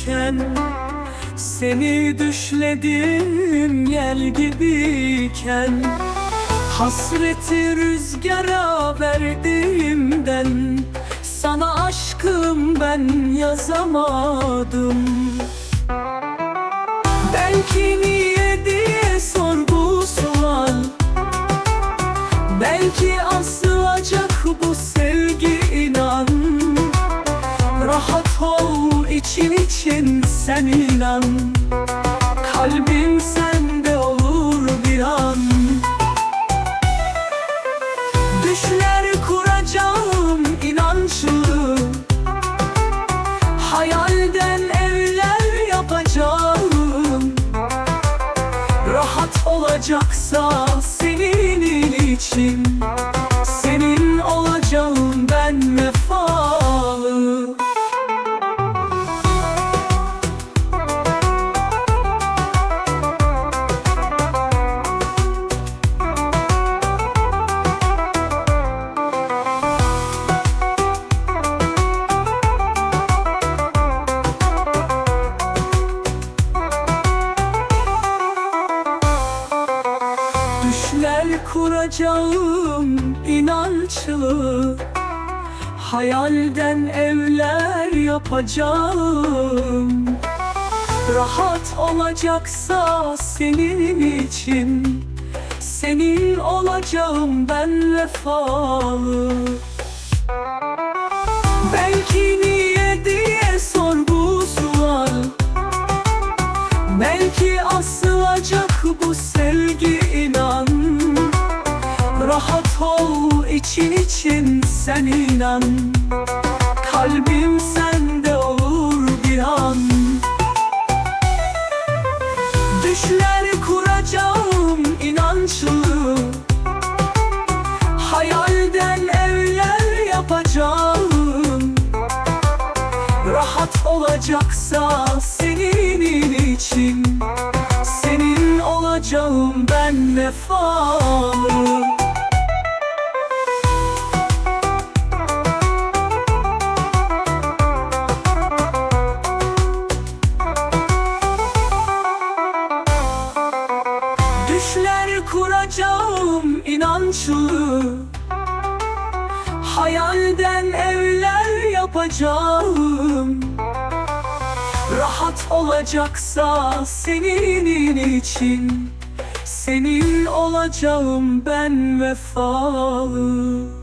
gibiyken Seni düşledim yel gibiyken Hasreti rüzgara verdiğimden Sana aşkım ben yazamadım. Belki niye diye sor bu sual Belki asılacak için için sen inan. Kalbim sende olur bir an. Düşler kuracağım inançlı. Hayalden evler yapacağım. Rahat olacaksa senin için Senin olacağım ben vefalı Düşler kuracağım inançlı. Hayalden evler yapacağım. Rahat olacaksa senin için Senin olacağım ben vefalı. Belki niye diye sor bu sual. Belki asılacak bu sevgi inan Rahat ol için için sen inan. Kalbim sende olur bir an. Düşler kuracağım inançlı. Hayalden evler yapacağım. Rahat olacaksa senin için Senin olacağım ben vefalı Kuracağım inançlı. Hayalden evler yapacağım. Rahat olacaksa senin için Senin olacağım ben vefalı